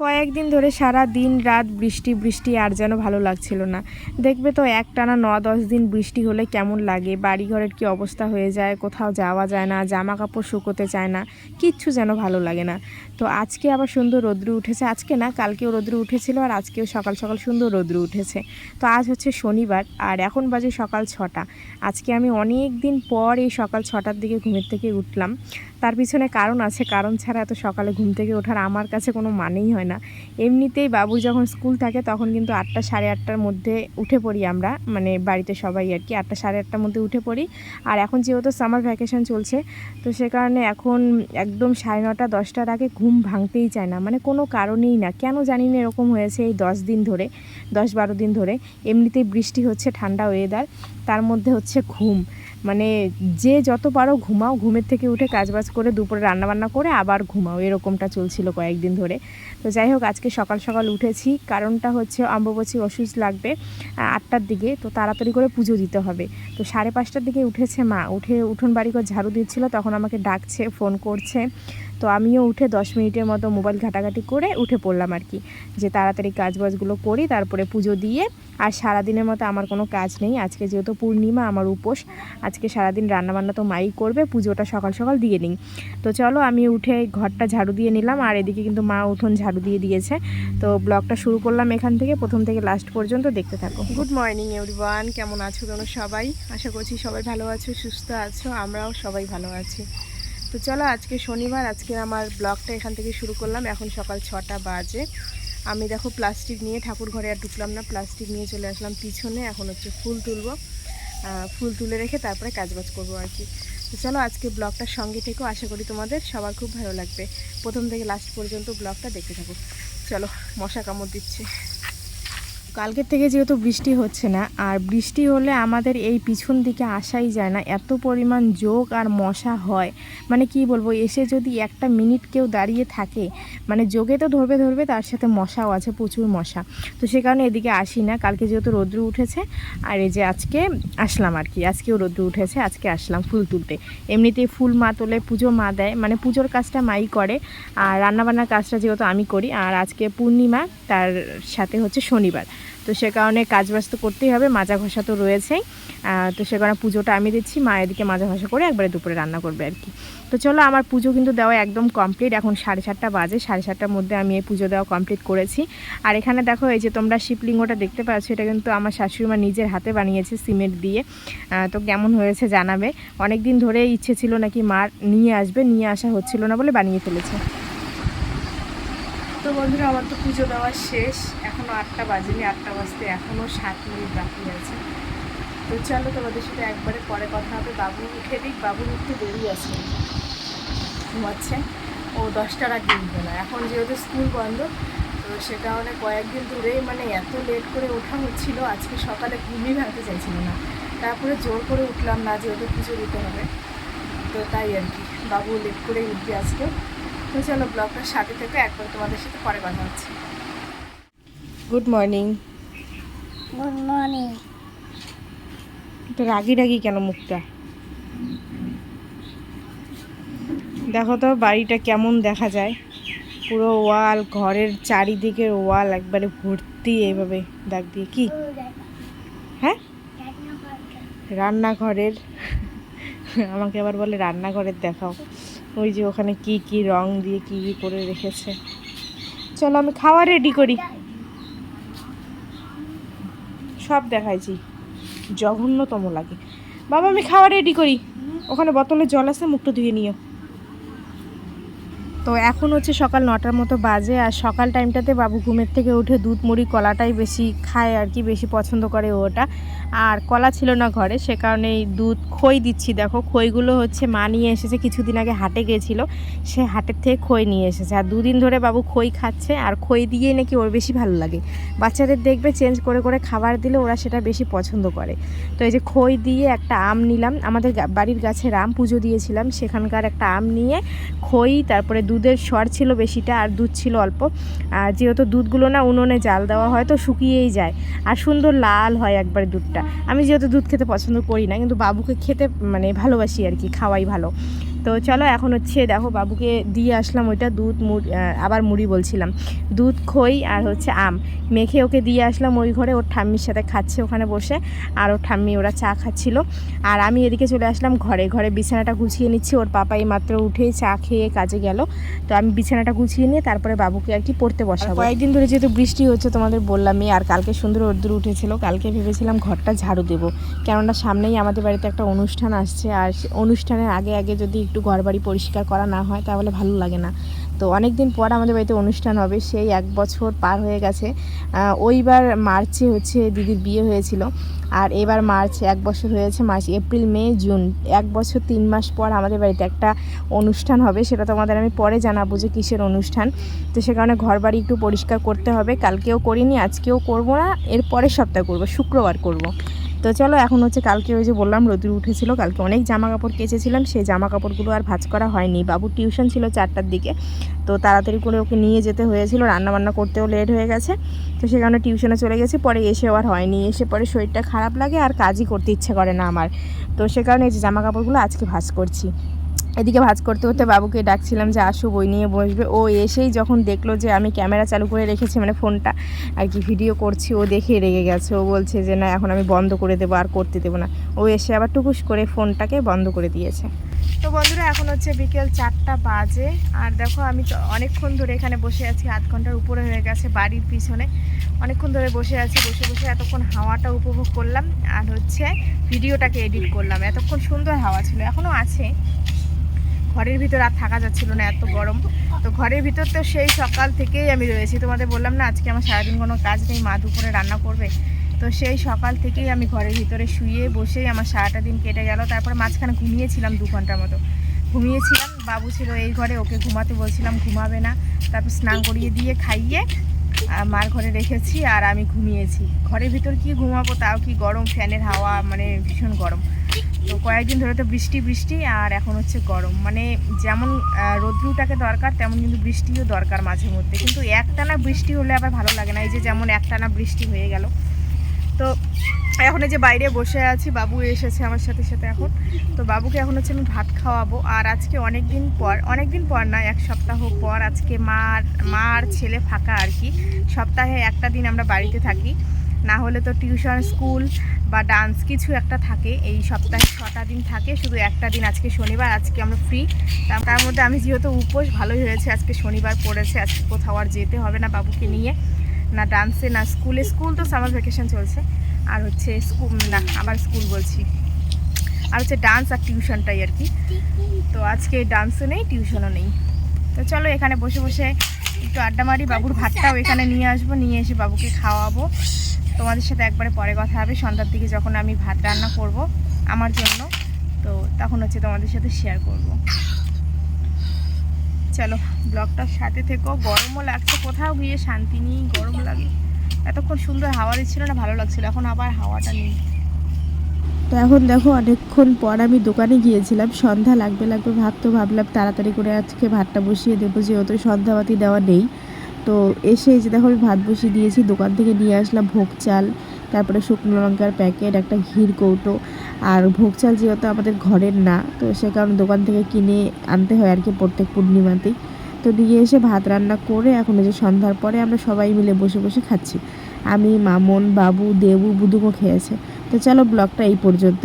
কয়েকদিন ধরে সারা দিন রাত বৃষ্টি বৃষ্টি আর যেন ভালো লাগছিল না। দেখবে তো একটানা ন, দশ দিন বৃষ্টি হলে কেমন লাগে? বাড়ি ঘরের কি অবস্থা হয়ে যায়? কোথাও যাওয়া যায় না জামা কাপড় শুকোতে চায় না, কিচ্ছু যেন ভালো লাগে না। তো আজকে আবার সুন্দর রোদ্রু উঠেছে। আজকে না, কালকেও রোদ্রু উঠেছিল আর আজকেও সকাল সকাল সুন্দর রোদ্রু উঠেছে। তো আজ হচ্ছে শনিবার আর এখন বাজে সকাল ছটা। আজকে আমি অনেক দিন পর এই সকাল ছটার দিকে ঘুমের থেকে উঠলাম। তার পিছনে কারণ আছে। কারণ ছাড়া এত সকালে ঘুম থেকে ওঠার আমার কাছে কোনো মানেই হয় না। এমনিতেই বাবু যখন স্কুল থাকে তখন কিন্তু আটটা সাড়ে আটটার মধ্যে উঠে পড়ি আমরা। মানে বাড়িতে সবাই আর কি। আটটা সাড়ে আটটার মধ্যে উঠে পড়ি। আর এখন যেহেতু সামার ভ্যাকেশন চলছে, তো সে কারণে এখন একদম সাড়ে নটা, দশটার আগে ঘুম ভাঙতেই চায় না। মানে কোনো কারণেই না। কেন জানি না এরকম হয়েছে এই দশ দিন ধরে, দশ বারো দিন ধরে। এমনিতেই বৃষ্টি হচ্ছে, ঠান্ডা ওয়েদার তার মধ্যে হচ্ছে ঘুম। মানে যে যত পারো ঘুমাও, ঘুমের থেকে উঠে কাজবাজ করে দুপুরে রান্নাবান্না করে আবার ঘুমাও। এরকমটা চলছিল কয়েকদিন ধরে। তো যাই হোক, আজকে সকাল সকাল উঠেছি। কারণটা হচ্ছে অম্বুবাচী ওষুধ লাগবে আটটার দিকে। তো তাড়াতাড়ি করে পুজো দিতে হবে। তো সাড়ে পাঁচটার দিকে উঠেছে মা। উঠে উঠোন বাড়ি করে ঝাড়ু দিচ্ছিল। তখন আমাকে ডাকছে, ফোন করছে। তো আমিও উঠে দশ মিনিটের মতো মোবাইল ঘাটাঘাটি করে উঠে পড়লাম আর কি। যে তাড়াতাড়ি কাজবাজগুলো করি, তারপরে পুজো দিয়ে। আর সারাদিনের মতো আমার কোনো কাজ নেই। আজকে যেহেতু পূর্ণিমা, আমার উপোস। আজকে সারাদিন রান্নাবান্না তো মাই করবে, পুজোটা সকাল সকাল দিয়ে নিই। তো চলো, আমি উঠে ঘরটা ঝাড়ু দিয়ে নিলাম। আর এদিকে কিন্তু মা উঠোন ঝাড়ু দিয়ে দিয়েছে। তো ব্লগটা শুরু করলাম এখান থেকে, প্রথম থেকে লাস্ট পর্যন্ত দেখতে থাকো। গুড মর্নিং এভরিওয়ান কেমন আছো তোমরা সবাই? আশা করছি সবাই ভালো আছো, সুস্থ আছো। আমরাও সবাই ভালো আছি। তো চলো, আজকে শনিবার, আজকে আমার ব্লগটা এখান থেকে শুরু করলাম। এখন সকাল ছটা বাজে। আমি দেখো প্লাস্টিক নিয়ে ঠাকুর ঘরে আর ঢুকলাম না, প্লাস্টিক নিয়ে চলে আসলাম পিছনে। এখন হচ্ছে ফুল তুলবো। ফুল তুলে রেখে তারপরে কাজবাজ করব আর কি। তো চলো, আজকে ব্লগটার সঙ্গে থেকেও আশা করি তোমাদের সবার খুব ভালো লাগবে। প্রথম থেকে লাস্ট পর্যন্ত ব্লগটা দেখতে থাকো। চলো, মশা কামড় দিচ্ছে। কালকের থেকে যেহেতু বৃষ্টি হচ্ছে না, আর বৃষ্টি হলে আমাদের এই পিছন দিকে আসাই যায় না, এত পরিমাণ যোগ আর মশা হয়। মানে কি বলব, এসে যদি একটা মিনিট কেউ দাঁড়িয়ে থাকে মানে যোগে তো ধরবে ধরবে, তার সাথে মশাও আছে, প্রচুর মশা। তো সে কারণে এদিকে আসি না, কালকে যেহেতু রৌদ্র উঠেছে, আর এই যে আজকে আসলাম আর কি, আজকেও রৌদ্র উঠেছে, আজকে আসলাম ফুল তুলতে। এমনিতেই ফুল মা তোলে, পুজো মা দেয় মানে পুজোর কাজটা মাই করে, আর রান্নাবান্নার কাজটা যেহেতু আমি করি, আর আজকে পূর্ণিমা, তার সাথে হচ্ছে শনিবার। তো সে কারণে কাজবাজ তো করতেই হবে, মাজা ঘষা তো রয়েছেই। তো সে কারণে পুজোটা আমি দিচ্ছি, মা এদিকে মাজা ঘষা করে একবারে দুপুরে রান্না করবে আর কি। তো চলো আমার পুজো কিন্তু দেওয়া একদম কমপ্লিট এখন সাড়ে সাতটা বাজে, সাড়ে সাতটার মধ্যে আমি এই পুজো দেওয়া কমপ্লিট করেছি। আর এখানে দেখো এই যে তোমরা শিবলিঙ্গটা দেখতে পাচ্ছ, এটা কিন্তু আমার শাশুড়ি মা নিজের হাতে বানিয়েছে সিমেন্ট দিয়ে। তো কেমন হয়েছে জানাবে। অনেক দিন ধরে ইচ্ছে ছিল নাকি মার নিয়ে আসবে, নিয়ে আসা হচ্ছিল না বলে বানিয়ে ফেলেছে। তো বন্ধুরা, আমার তো পুজো দেওয়া শেষ। আটটা বাজেনি, আটটা বাজতে এখনও সাত মিনিট বাকি আছে। তো চলো তোমাদের সাথে একবারে পরে কথা হবে। বাবু উঠে দিক বাবুর উঠতে দেরি আছে। ঘুমাচ্ছে। ও দশটার আগে উঠবে না। এখন যেহেতু স্কুল বন্ধ, তো সে কারণে কয়েকদিন ধরেই মানে এত লেট করে ওঠা হচ্ছিল, আজকে সকালে ঘুমই ভাঙতে চাইছিল না। তারপরে জোর করে উঠলাম না, যেহেতু পুজো দিতে হবে। তো তাই আর কি, বাবু লেট করে উঠবে আজকে তো চলো ব্লগটার সাথে থেকে, একবার তোমাদের সাথে পরে কথা হচ্ছে। গুড মর্নিং গুড মর্নিং তো রাগি রাগি কেন মুখটা? দেখো তো বাড়িটা কেমন দেখা যায়। পুরো ওয়াল ঘরের চারিদিকের ওয়াল একবারে ভর্তি এইভাবে দাগ দিয়ে। কি? হ্যাঁ? রান্নাঘরের। আমাকে আবার বলে রান্নাঘরের দেখাও। ওই যে ওখানে কি কি রং দিয়ে কি কি করে রেখেছে। চলো আমি খাওয়া রেডি করি। সব দেখাইছি। জঘন্যতম লাগে। বাবা, আমি খাওয়া রেডি করি। ওখানে বোতলে জল আছে, মুখটা ধুয়ে নিও। তো এখন হচ্ছে সকাল নটার মতো বাজে, আর সকাল টাইমটাতে বাবু ঘুমের থেকে উঠে দুধ মুড়ি, কলাটাই বেশি খায় আর কি, বেশি পছন্দ করে ওটা। আর কলা ছিল না ঘরে, সে কারণে এই দুধ, খই দিচ্ছি। দেখো, খইগুলো হচ্ছে মা নিয়ে এসেছে, কিছুদিন আগে হাটে গিয়েছিল। সে হাটের থেকে খই নিয়ে এসেছে। আর দুদিন ধরে বাবু খই খাচ্ছে, আর খই দিয়েই নাকি ওর বেশি ভালো লাগে। বাচ্চাদের দেখবে চেঞ্জ করে করে খাবার দিলে ওরা সেটা বেশি পছন্দ করে। তো এই যে খই দিয়ে একটা আম নিলাম। আমাদের বাড়ির গাছের আম পুজো দিয়েছিলাম। সেখানকার একটা আম নিয়ে খই, তারপরে দুধের স্বর ছিল বেশিটা, আর দুধ ছিল অল্প। আর যেহেতু দুধগুলো না উনুনে জাল দেওয়া হয়, তো শুকিয়েই যায়। আর সুন্দর লাল হয় একবার দুধটা। আমি যেহেতু দুধ খেতে পছন্দ করি না, কিন্তু বাবুকে খেতে মানে ভালোবাসি আর কি, খাওয়াই ভালো। তো চলো এখন হচ্ছে দেখো বাবুকে দিয়ে আসলাম ওইটা দুধ মুড়ি আবার মুড়ি বলছিলাম। দুধ খই আর হচ্ছে আম। মেখে ওকে দিয়ে আসলাম ওই ঘরে ওর ঠাম্মির সাথে খাচ্ছে ওখানে বসে আর ওর ঠাম্মি ওরা চা খাচ্ছিল। আর আমি এদিকে চলে আসলাম ঘরে ঘরে বিছানাটা গুছিয়ে নিচ্ছি ওর পাপা এই মাত্র উঠে চা খেয়ে কাজে গেল। তো আমি বিছানাটা গুছিয়ে নিয়ে তারপরে বাবুকে আর কি পড়তে বসাবো। কয়েকদিন ধরে যেহেতু বৃষ্টি হচ্ছে তোমাদের বললামই আর কালকে সুন্দর রোদ্দুর উঠেছিল কালকে ভেবেছিলাম ঘরটা ঝাড়ু দেবো। কেননা সামনেই আমাদের বাড়িতে একটা অনুষ্ঠান আসছে আর অনুষ্ঠানের আগে আগে যদি একটু ঘর বাড়ি পরিষ্কার করা না হয় তাহলে ভালো লাগে না। তো অনেক দিন পর আমাদের বাড়িতে অনুষ্ঠান হবে, সেই এক বছর পার হয়ে গেছে। ওইবার মার্চে হচ্ছে দিদির বিয়ে হয়েছিল। আর এবার মার্চ, এক বছর হয়েছে মার্চ, এপ্রিল, মে, জুন। এক বছর তিন মাস পর আমাদের বাড়িতে একটা অনুষ্ঠান হবে, সেটা তোমাদের আমি পরে জানাব যে কিসের অনুষ্ঠান। তো সে কারণে ঘর বাড়ি একটু পরিষ্কার করতে হবে। কালকেও করিনি, আজকেও করব না এর পরের সপ্তাহে করব, শুক্রবার করব। তো চলো এখন হচ্ছে কালকে ওই যে বললাম, রোদুর উঠেছিল, কালকে অনেক জামা কাপড় কেচেছিলাম, সেই জামা কাপড়গুলো আর ভাজ করা হয়নি। বাবুর টিউশন ছিল চারটার দিকে, তো তাড়াতাড়ি করে ওকে নিয়ে যেতে হয়েছিল, রান্নাবান্না করতেও লেট হয়ে গেছে, তো সে কারণে টিউশনে চলে গেছি, পরে এসে আর হয়নি, এসে পরে শরীরটা খারাপ লাগে আর কাজই করতে ইচ্ছে করে না আমার। তো সে কারণে এই যে জামা কাপড়গুলো আজকে ভাজ করছি। এদিকে ভাজ করতে করতে বাবুকে ডাকছিলাম যে, আসো, বই নিয়ে বসবে। ও এসেই যখন দেখল যে, আমি ক্যামেরা চালু করে রেখেছি মানে ফোনটা আর কি ভিডিও করছি, ও দেখে রেগে গেছে। ও বলছে যে, না, এখন আমি বন্ধ করে দেবো, আর করতে দেবো না। ও এসে আবার টুকুস করে ফোনটাকে বন্ধ করে দিয়েছে। তো বন্ধুরা, এখন হচ্ছে বিকেল চারটা বাজে। আর দেখো, আমি তো অনেকক্ষণ ধরে এখানে বসে আছি, আধ ঘণ্টার উপরে হয়ে গেছে বাড়ির পিছনে। অনেকক্ষণ ধরে বসে আছি, বসে বসে এতক্ষণ হাওয়াটা উপভোগ করলাম। আর হচ্ছে ভিডিওটাকে এডিট করলাম। এতক্ষণ সুন্দর হাওয়া ছিল, এখনও আছে। ঘরের ভিতর আর থাকা যাচ্ছিল না, এত গরম। তো ঘরের ভিতর তো সেই সকাল থেকেই আমি রয়েছি। তোমাদের বললাম না, আজকে আমার সারাদিন কোনো কাজ নেই, মা দুপুরে রান্না করবে। তো সেই সকাল থেকেই আমি ঘরের ভিতরে শুয়ে বসেই আমার সারাটা দিন কেটে গেল। তারপরে মাঝখানে ঘুমিয়েছিলাম দু ঘণ্টার মতো। ঘুমিয়েছিলাম, বাবু ছিল এই ঘরে, ওকে ঘুমাতে বলছিলাম, ঘুমাবে না। তারপর স্নান করিয়ে দিয়ে খাইয়ে মার ঘরে রেখেছি আর আমি ঘুমিয়েছি। ঘরের ভিতর কি ঘুমাবো, তাও কি গরম, ফ্যানের হাওয়া মানে ভীষণ গরম। তো কয়েকদিন ধরে তো বৃষ্টি বৃষ্টি, আর এখন হচ্ছে গরম। মানে যেমন রৌদ্রটাকে দরকার, তেমন কিন্তু বৃষ্টিও দরকার মাঝে মধ্যে কিন্তু একটানা বৃষ্টি হলে আবার ভালো লাগে না। এই যে যেমন একটানা বৃষ্টি হয়ে গেল তো এখন এই যে বাইরে বসে আছি, বাবু এসেছে আমার সাথে সাথে এখন। তো বাবুকে এখন হচ্ছে আমি ভাত খাওয়াবো। আর আজকে অনেক দিন পর অনেক দিন পর না, এক সপ্তাহ পর আজকে মার মার ছেলে ফাঁকা আর কি। সপ্তাহে একটা দিন আমরা বাড়িতে থাকি। না হলে তো টিউশন, স্কুল বা ডান্স কিছু একটা থাকে। এই সপ্তাহে ছটা দিন থাকে, শুধু একটা দিন আজকে শনিবার, আজকে আমরা ফ্রি। তার মধ্যে আমি যেহেতু উপোস, ভালোই হয়েছে। আজকে শনিবার পড়েছে, আজকে কোথাও আর যেতে হবে না বাবুকে নিয়ে। না ডান্সে না স্কুলে স্কুল তো সামার ভ্যাকেশন চলছে। আর হচ্ছে স্কুল না, আবার স্কুল বলছি। আর হচ্ছে ডান্স আর টিউশনটাই আর কি। তো আজকে ডান্সও নেই টিউশনও নেই। তো চলো এখানে বসে বসে একটু আড্ডা মারি। বাবুর ভাতটাও এখানে নিয়ে আসব, নিয়ে এসে বাবুকে খাওয়াবো। তোমাদের সাথে একবারে পরে কথা হবে। সন্ধ্যার দিকে যখন আমি ভাত রান্না করব আমার জন্য, তো তখন হচ্ছে তোমাদের সাথে শেয়ার করব। চলো, ব্লগটার সাথে থেকো। গরমও লাগছে, কোথাও গিয়ে শান্তি নেই, গরম লাগে। এতক্ষণ সুন্দর হাওয়া দিচ্ছিল না, ভালো লাগছিল, এখন আবার হাওয়াটা নেই। তো এখন দেখো, অনেকক্ষণ পর আমি দোকানে গিয়েছিলাম, সন্ধ্যা লাগবে লাগবে ভাত তো ভাবলাম তাড়াতাড়ি করে আজকে ভাতটা বসিয়ে দেবো, যেহেতু সন্ধ্যাবাতি দেওয়া নেই। তো এসে যে দেখো, আমি ভাত বসিয়ে দিয়েছি, দোকান থেকে নিয়ে আসলাম ভোগ চাল তারপরে শুকনো লঙ্কার প্যাকেট, একটা ঘির কৌটো আর ভোগ চাল যেহেতু আমাদের ঘরের না, তো সে কারণে দোকান থেকে কিনে আনতে হয় আর কি প্রত্যেক পূর্ণিমাতেই। তো দিয়ে এসে ভাত রান্না করে এখন যে সন্ধ্যার পরে আমরা সবাই মিলে বসে বসে খাচ্ছি। আমি, মামন, বাবু, দেবু বুদুকও খেয়েছে। তো চলো ব্লগটা এই পর্যন্ত